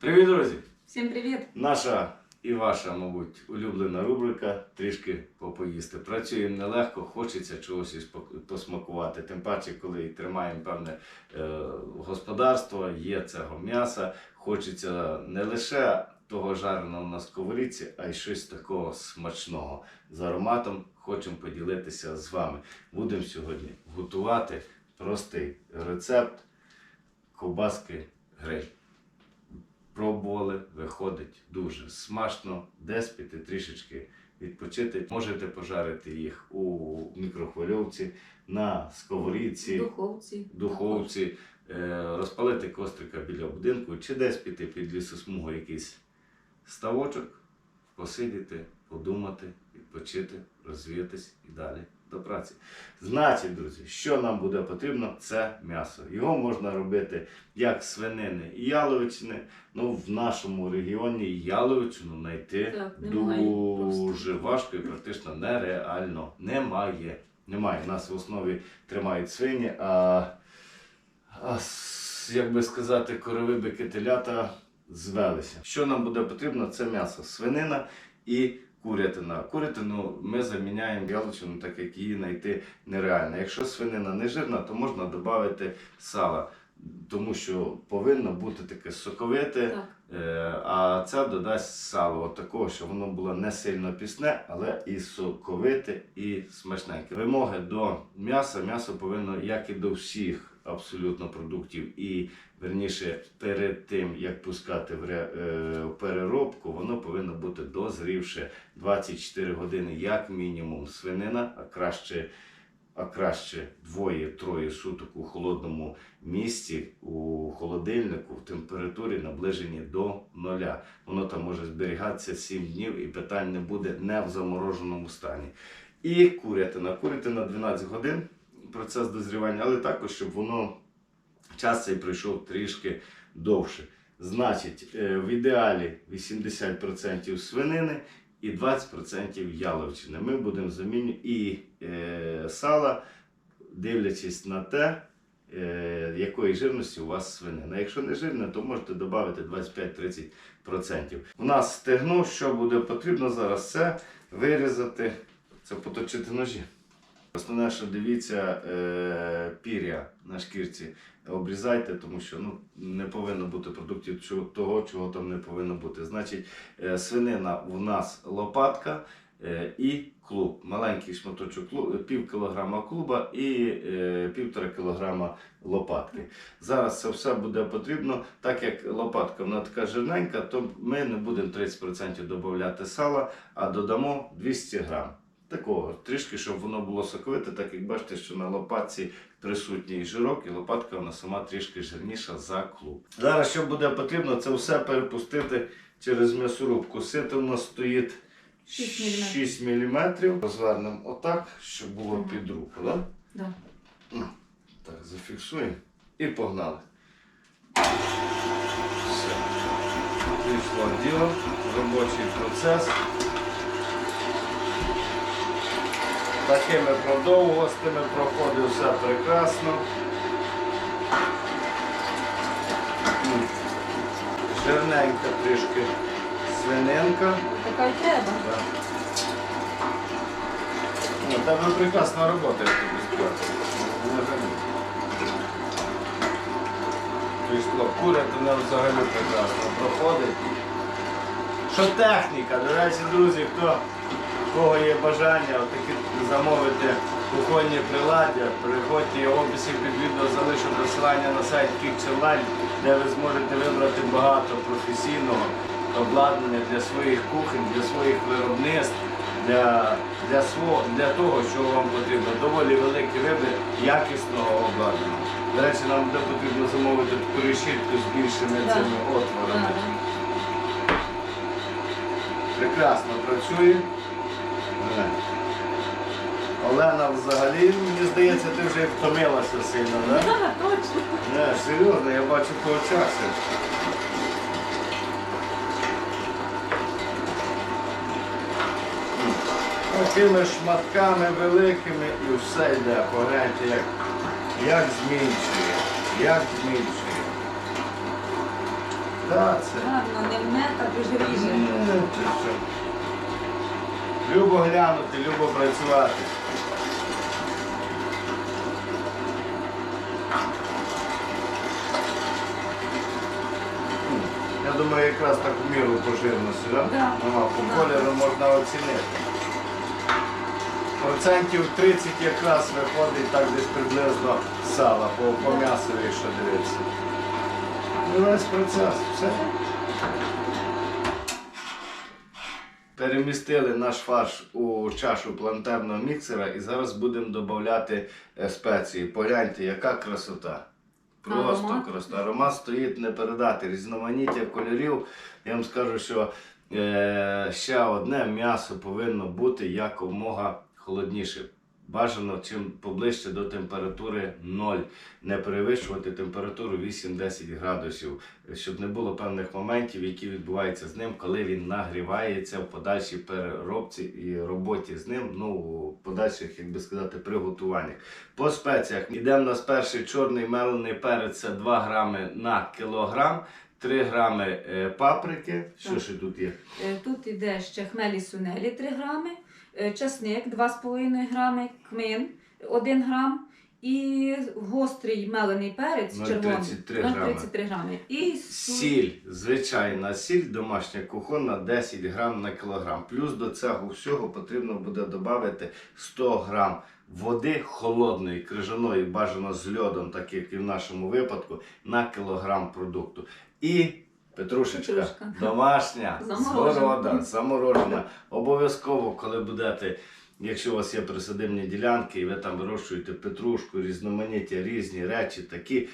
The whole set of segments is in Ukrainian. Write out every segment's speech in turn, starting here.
Привіт, друзі! Всім привіт! Наша і ваша, мабуть, улюблена рубрика трішки попоїсти. Працюємо нелегко, хочеться чогось і посмакувати. Тим паче, коли тримаємо певне е, господарство, є цього м'яса. Хочеться не лише того жареного на сковорідці, а й щось такого смачного. З ароматом хочемо поділитися з вами. Будемо сьогодні готувати простий рецепт ковбаски гриль пробували, виходить дуже смачно, десь піти трішечки відпочити. Можете пожарити їх у мікрохвильовці, на сковорідці, Духовці. духовці, е, розпалити кострика біля будинку, чи десь піти під лісосмугу якийсь ставочок, посидіти, подумати, відпочити, розвіятись і далі до праці. Значить, друзі, що нам буде потрібно, це м'ясо. Його можна робити як свинини і яловичини. Ну, в нашому регіоні яловичину знайти Так, дуже важко і практично нереально. Немає. Немає. У нас в основі тримають свині, а, а як би сказати, корови бики телята звелися. Що нам буде потрібно? Це м'ясо, свинина і курятина. Курятину ми заміняємо яловичину, так як її знайти нереально. Якщо свинина не жирна, то можна додати сала. Тому що повинно бути таке соковите, Так. Е, А це додасть сало, от такого, щоб воно було не сильно пісне, але і соковите, і смачненьке. Вимоги до м'яса. М'ясо повинно, як і до всіх абсолютно продуктів, і верніше перед тим, як пускати в, е, переробку, воно повинно бути дозрівше 24 години, як мінімум, свинина, а краще. А краще двоє-троє суток у холодному місці, у холодильнику, в температурі наближені до нуля. Воно там може зберігатися 7 днів і питань не буде не в замороженому стані. І курятина. Курятина 12 годин процес дозрівання, але також, щоб воно час цей пройшов трішки довше. Значить, е, в ідеалі 80% свинини і 20% яловичини. Ми будемо замінювати і е, сала, дивлячись на те, е, якої жирності у вас свинина. Якщо не жирна, то можете додати 25-30%. У нас стегно, що буде потрібно зараз, це вирізати, це поточити ножі. Основне, що дивіться пір'я на шкірці, обрізайте, тому що ну, не повинно бути продуктів того, чого там не повинно бути. Значить, е, свинина у нас лопатка е, і клуб. Маленький шматочок клу- пів кілограма клуба і е, півтора кілограма лопатки. Зараз це все буде потрібно, так як лопатка вона така жирненька, то ми не будемо 30% додати сала, а додамо 200 грам. Такого трішки, щоб воно було соковите, так як бачите, що на лопатці присутній жирок, і лопатка вона сама трішки жирніша за клуб. Зараз що буде потрібно, це все перепустити через м'ясорубку. Сито у нас стоїть 6 мм. Розвернемо отак, щоб було Мгм. під руку. Да? Да. Так, зафіксуємо і погнали. Все. Пішло діло, робочий процес. Такими продовгостями проходить все прекрасно. Жирненька трішки свининка. Така й треба. Да. Ну, в тебе прекрасна робота, як тобі. Пішло куря, то не взагалі прекрасно проходить. Що техніка? До речі, друзі, хто кого є бажання таки замовити кухонні приладдя, переходьте я в описі під відео залишу посилання на сайт Kicks.Online, де ви зможете вибрати багато професійного обладнання для своїх кухонь, для своїх виробництв, для, для, свого, для того, що вам потрібно. Доволі великий вибір якісного обладнання. До речі, нам буде потрібно замовити таку решітку з більшими Да. цими отворами. Да. Прекрасно працює. Олена взагалі, мені здається, ти вже втомилася сильно, так? Да? Точно. Не, серйозно, я бачу по очах. це. Такими шматками великими і все йде. Погляньте, як, як змінчує, як змінчує. Так, це. Гарно, не мнета, дуже ріже. Любо глянути, любо працювати. Я думаю, якраз так в міру по жирності, да? Да. Ага, по кольору можна оцінити. Процентів 30 якраз виходить так десь приблизно сала по, по м'ясові, якщо дивитися. Ну, весь процес, все. Перемістили наш фарш у чашу плантерного міксера і зараз будемо додати е, спеції. Погляньте, яка красота. Просто Аромат. красота. Аромат стоїть не передати. Різноманіття кольорів. Я вам скажу, що е, ще одне м'ясо повинно бути якомога холодніше. Бажано чим поближче до температури 0, не перевищувати температуру 8-10 градусів, щоб не було певних моментів, які відбуваються з ним, коли він нагрівається в подальшій переробці і роботі з ним, ну у подальших, як би сказати, приготуваннях. По спеціях йдемо на перший чорний мелений перець це 2 грами на кілограм, 3 грами е, паприки. Що Так. ще тут є? Е, Тут іде ще хмелі сунелі 3 грами, часник 2,5 грами, кмин 1 грам і гострий мелений перець 0,33 червоний грами. 0,33 грами. І Сіль, звичайна сіль, домашня кухонна 10 грам на кілограм. Плюс до цього всього потрібно буде додати 100 грам води холодної, крижаної, бажано з льодом, так як і в нашому випадку, на кілограм продукту. І петрушечка, Петрушка. домашня, згорода, заморожена. Обов'язково, коли будете. Якщо у вас є присадибні ділянки і ви там вирощуєте петрушку, різноманіття, різні речі такі,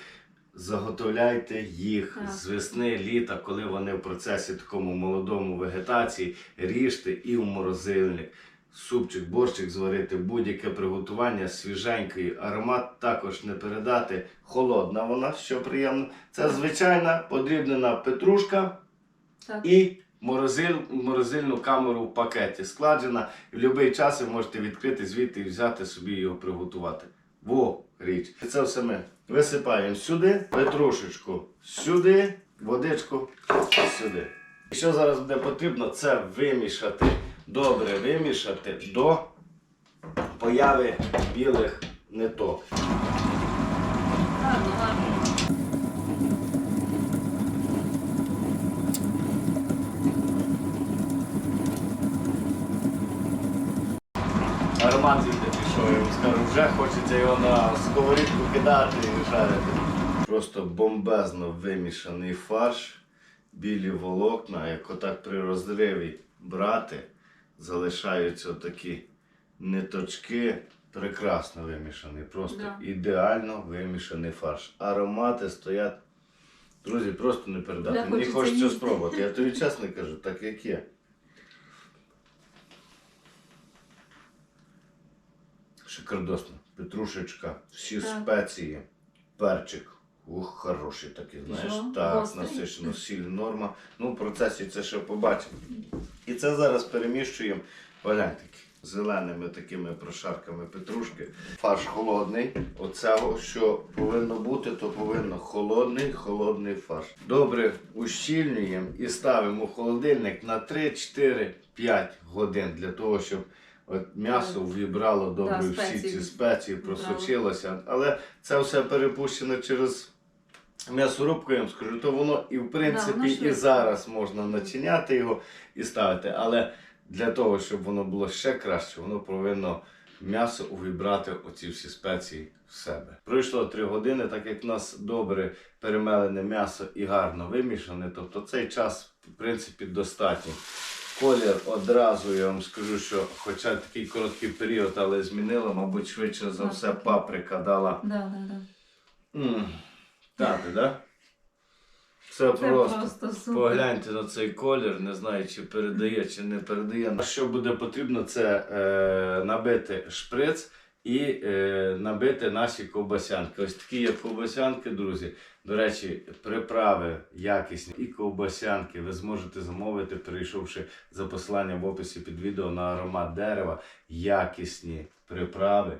заготовляйте їх Так. з весни, літа, коли вони в процесі такому молодому вегетації, ріжте і в морозильник. Супчик, борщик зварити, будь-яке приготування свіженький, аромат також не передати. Холодна вона, що приємно. Це звичайна подрібнена петрушка так. і морозиль, морозильну камеру в пакеті складена. І в будь-який час ви можете відкрити звідти і взяти собі його приготувати. Во річ. Це все ми висипаємо сюди, петрушечку сюди, водичку сюди. І що зараз буде потрібно, це вимішати, добре вимішати до появи білих ниток. Аромат звідти пішов, я вам скажу, вже хочеться його на сковорідку кидати і жарити. Просто бомбезно вимішаний фарш, білі волокна, як отак при розриві брати, залишаються такі ниточки. Прекрасно вимішаний, просто Да. ідеально вимішаний фарш. Аромати стоять. Друзі, просто не передати. Мені хочеться їсти. спробувати. Я тобі чесно кажу, так як є. Шикардосно. Петрушечка, всі Так. спеції, перчик. Ух, хороший такий, знаєш. Що? Так, насичено, сіль, норма. Ну, в процесі це ще побачимо. І це зараз переміщуємо погляньте, зеленими такими прошарками петрушки. Фарш холодний. Оцього, що повинно бути, то повинно холодний, холодний фарш. Добре ущільнюємо і ставимо в холодильник на 3-4-5 годин для того, щоб от м'ясо вібрало добре Да, всі ці спеції, просочилося. Але це все перепущено через м'ясорубку, я вам скажу, то воно і в принципі і зараз можна начиняти його і ставити. Але для того, щоб воно було ще краще, воно повинно м'ясо увібрати оці всі спеції в себе. Пройшло 3 години, так як в нас добре перемелене м'ясо і гарно вимішане, тобто цей час, в принципі, достатній. Колір одразу я вам скажу, що хоча такий короткий період, але змінило, мабуть, швидше за все паприка дала. Да, да, да. Тати, да? Це, Це просто. просто супер. Погляньте на цей колір, не знаю, чи передає, чи не передає. Що буде потрібно, це е, набити шприц і е, набити наші ковбасянки. Ось такі є ковбасянки, друзі. До речі, приправи якісні і ковбасянки ви зможете замовити, перейшовши за посиланням в описі під відео на аромат дерева. Якісні приправи.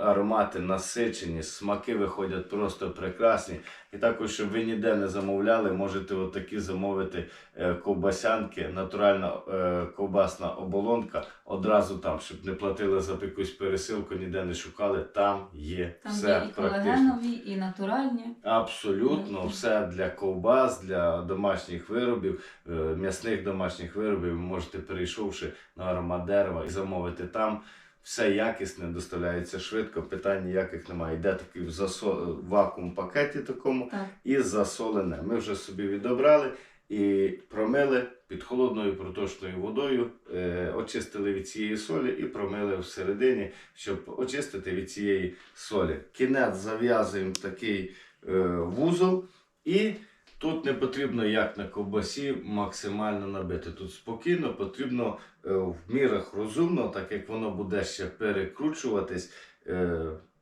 Аромати насичені, смаки виходять просто прекрасні. І також, щоб ви ніде не замовляли, можете отакі замовити е, ковбасянки, натуральна е, ковбасна оболонка одразу там, щоб не платили за якусь пересилку, ніде не шукали. Там є Там все є і колагенові, і натуральні. Абсолютно, все для ковбас, для домашніх виробів, е, м'ясних домашніх виробів. Ви можете, перейшовши на аромат дерева і замовити там. Все якісне, доставляється швидко, питань ніяких немає. Йде такий в засо... вакуум пакеті такому Так. і засолене. Ми вже собі відобрали і промили під холодною проточною водою, е, очистили від цієї солі і промили всередині, щоб очистити від цієї солі. Кінець зав'язуємо такий е, вузол і. Тут не потрібно, як на ковбасі, максимально набити. Тут спокійно потрібно е, в мірах розумно, так як воно буде ще перекручуватись, е,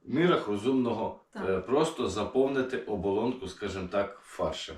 в мірах розумного Так. е, просто заповнити оболонку, скажімо так, фаршем.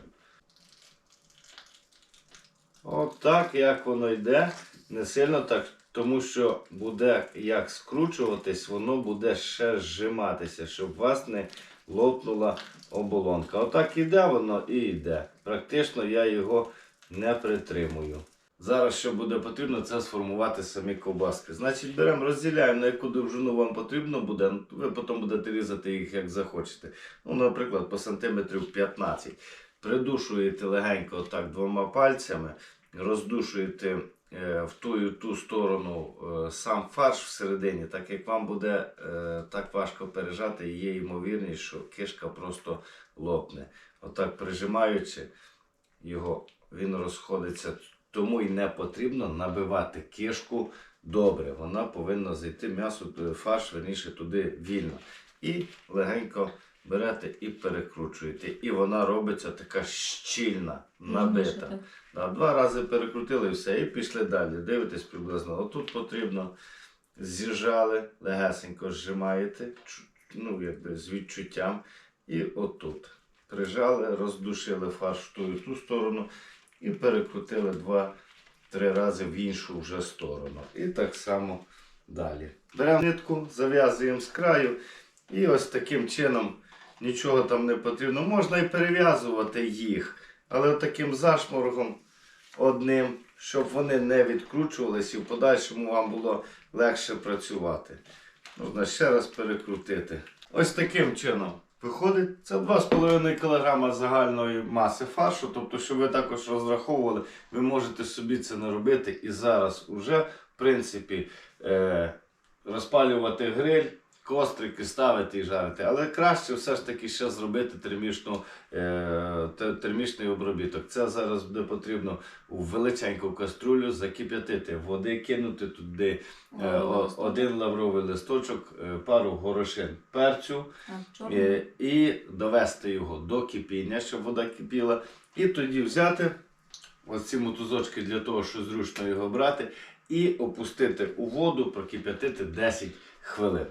От так, як воно йде, не сильно так, тому що буде як скручуватись, воно буде ще зжиматися, щоб вас не лопнула оболонка. Отак іде воно і йде. Практично я його не притримую. Зараз що буде потрібно, це сформувати самі ковбаски. Значить, беремо, розділяємо, на яку довжину вам потрібно буде. Ви потім будете різати їх як захочете. Ну, наприклад, по сантиметрів 15. Придушуєте легенько отак двома пальцями, роздушуєте в ту і ту сторону е, сам фарш всередині, так як вам буде е, так важко пережати, є ймовірність, що кишка просто лопне. Отак прижимаючи його, він розходиться. Тому і не потрібно набивати кишку добре. Вона повинна зайти м'ясо, е, фарш, верніше туди вільно. І легенько берете і перекручуєте. І вона робиться така щільна, набита. Да, два рази перекрутили і все, і пішли далі. Дивитесь приблизно. Отут потрібно з'їжджали, легесенько зжимаєте, ну, якби з відчуттям. І отут. Прижали, роздушили фарш в ту і ту сторону і перекрутили два-три рази в іншу вже сторону. І так само далі. Беремо нитку, зав'язуємо з краю. І ось таким чином нічого там не потрібно. Можна і перев'язувати їх, але таким зашморгом одним, щоб вони не відкручувалися і в подальшому вам було легше працювати. Можна ще раз перекрутити. Ось таким чином. Виходить, це 2,5 кг загальної маси фаршу. Тобто, щоб ви також розраховували, ви можете собі це не робити і зараз уже, в принципі, е, розпалювати гриль, кострики ставити і жарити. Але краще все ж таки ще зробити термічну, е, термічний обробіток. Це зараз буде потрібно у величеньку каструлю закип'ятити води, кинути туди е, Лавровий о- один лавровий листочок, е, пару горошин перцю. Е, і довести його до кипіння, щоб вода кипіла. І тоді взяти ось ці мотузочки для того, щоб зручно його брати, і опустити у воду, прокип'ятити 10 хвилин.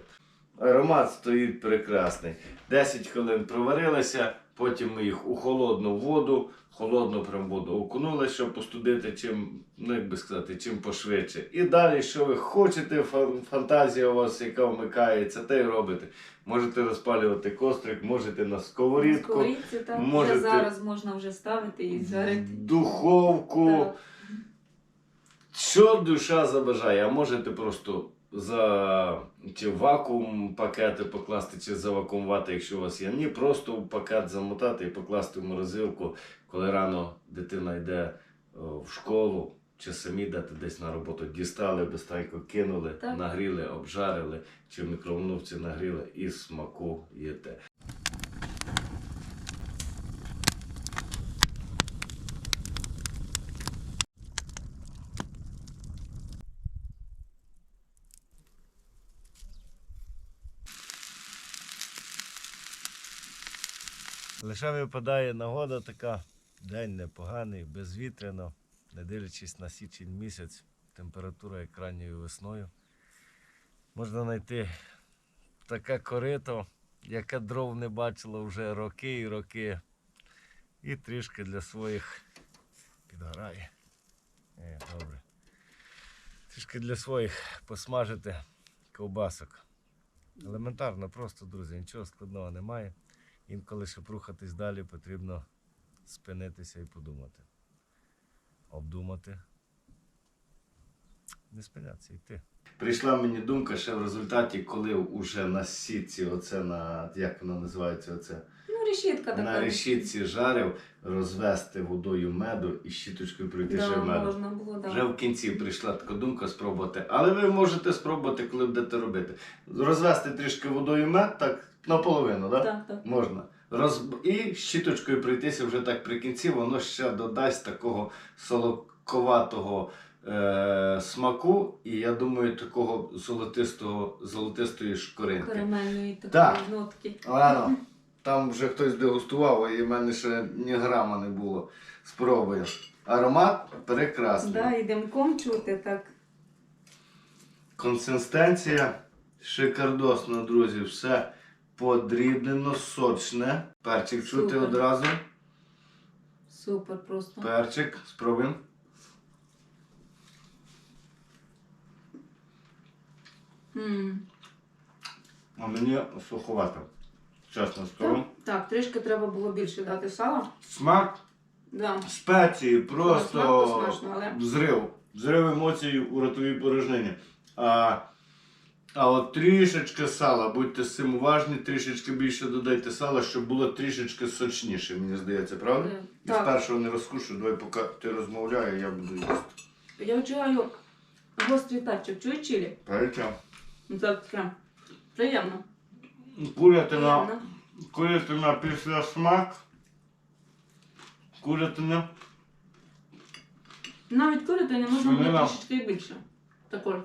Аромат стоїть прекрасний. 10 хвилин проварилися, потім ми їх у холодну воду, холодну прям воду окунули, щоб постудити чим, ну як би сказати, чим пошвидше. І далі, що ви хочете, фантазія у вас, яка вмикається, те й робите. Можете розпалювати кострик, можете на На сковорідку, так. можете- Вже зараз можна вже ставити і жарити. духовку. Так. Що душа забажає, а можете просто за чи вакуум пакети покласти, чи завакуумувати, якщо у вас є. Ні, просто в пакет замотати і покласти в морозилку, коли рано дитина йде в школу, чи самі дати десь на роботу, дістали, бистренько кинули, Так. нагріли, обжарили, чи в мікроволновці нагріли і смаку їте. Лише випадає нагода така, день непоганий, безвітряно, не дивлячись на січень місяць, температура як ранньою весною. Можна знайти таке корито, яке дров не бачило вже роки і роки. І трішки для своїх підгорає. Е, добре. Трішки для своїх посмажити ковбасок. Елементарно, просто, друзі, нічого складного немає. Інколи, щоб рухатись далі, потрібно спинитися і подумати. Обдумати. Не спинятися, йти. Прийшла мені думка ще в результаті, коли вже на сітці, оце на як воно називається, оце Ну, решітка така. на решітці жарив, розвести водою меду і щіточкою пройти ще Да, меду. можна було, да. Вже в кінці прийшла така думка спробувати. Але ви можете спробувати, коли будете робити. Розвести трішки водою мед, так наполовину, так? Так, так. Можна. Роз... І щіточкою пройтися вже так при кінці, воно ще додасть такого солодковатого е- смаку, і я думаю, такого золотистого, золотистої шкоринки. Карамельної такої Так. нотки. Ладно, там вже хтось дегустував, і в мене ще ні грама не було. Спробую. Аромат прекрасний. Да, і димком чути так. Консистенція шикардосна, друзі. Все подрібнено, сочне. Перчик чути Супер. одразу. Супер просто. Перчик, спробуємо. М. А мені суховато. Чесно скажу. Так, так, трішки треба було більше дати сала. Смак, Да. спеції, просто Смак то смачно, але- взрив. Взрив емоцій у ротовій порожнині. А, а от трішечки сала, будьте з цим уважні, трішечки більше додайте сала, щоб було трішечки сочніше, мені здається, правда? Е, І так. спершу не розкушу, давай поки ти розмовляєш, я буду їсти. Я вчаю гострий перчик. Чуєш чилі? Перечав. Ну, прям приємно. Курятина, Приємно. курятина після смак. Курятина. Навіть курити не можна було трішечки більше. Також.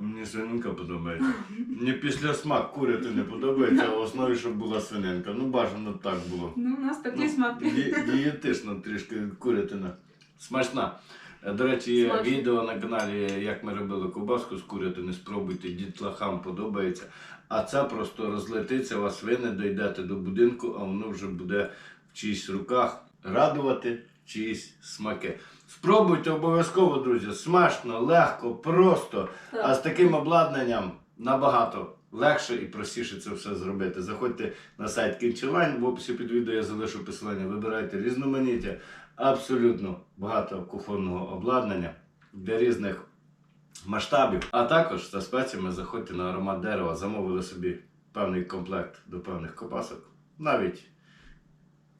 Мені свининка подобається. Мені після смак куряти не подобається, а в основі, щоб була свининка. Ну, бажано так було. Ну, у нас такий Ну, смак. ді- Дієтично трішки курятина. Смачна. Е, До речі, є Смачно. відео на каналі, як ми робили ковбаску з курятини. Спробуйте, дітлахам подобається. А це просто розлетиться, вас ви не дійдете до будинку, а воно вже буде в чиїсь руках радувати чиїсь смаки. Спробуйте обов'язково, друзі. Смачно, легко, просто. А з таким обладнанням набагато легше і простіше це все зробити. Заходьте на сайт Кінчелайн, в описі під відео я залишу посилання. Вибирайте різноманіття, абсолютно багато кухонного обладнання для різних масштабів. А також за спеціями заходьте на аромат дерева, замовили собі певний комплект до певних копасок. Навіть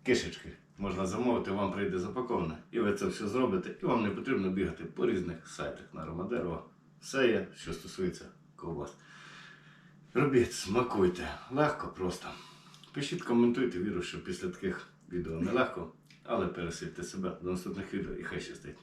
кишечки можна замовити, вам прийде запаковане. І ви це все зробите, і вам не потрібно бігати по різних сайтах на аромат. Все є, що стосується ковбас. Робіть, смакуйте. Легко, просто. Пишіть, коментуйте, вірю, що після таких відео нелегко, але пересильте себе до наступних відео і хай щастить.